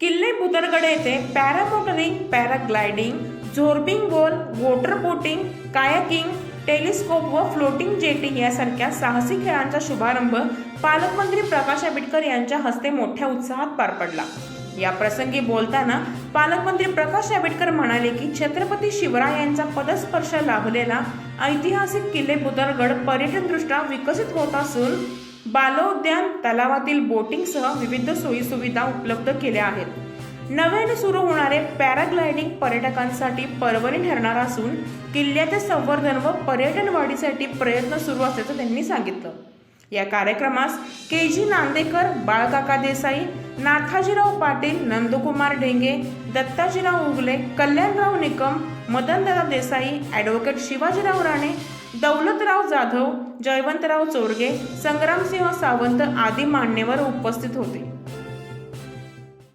किल्ले बुदरगड येथे paramotoring paragliding zorbing गोल वॉटर बोटिंग कायाकिंग टेलिस्कोप व फ्लोटिंग जेटिंग यासारख्या साहसी खेळांचा शुभारंभ पालकमंत्री प्रकाश आंबेडकर यांच्या हस्ते मोठ्या उत्साहात पार पडला. या प्रसंगी बोलताना पालकमंत्री प्रकाश आंबेडकर म्हणाले की छत्रपती शिवराय यांचा पदस्पर्श लाभलेला ऐतिहासिक किल्ले बुदरगड पर्यटनदृष्ट्या विकसित होत असून बालोद्यान तलावातील बोटिंगसह विविध सोयीसुविधा उपलब्ध केल्या आहेत. नव्याने सुरू होणारे पॅराग्लायडिंग पर्यटकांसाठी पर्वणी ठरणार असून किल्ल्याचे संवर्धन व पर्यटन वाढीसाठी प्रयत्न सुरू असल्याचं त्यांनी सांगितलं. या कार्यक्रमास K G Nandekar Balkaka Desai Nathajirao Patil Nandkumar Dhenge Dattajirao Ugale Kalyanrao Nikam Madandada Desai advocate Shivajirao Rane Daulatrao Jadhav Jaywantrao Chorge Sangramsinh Sawant आदी मान्यवर उपस्थित होते.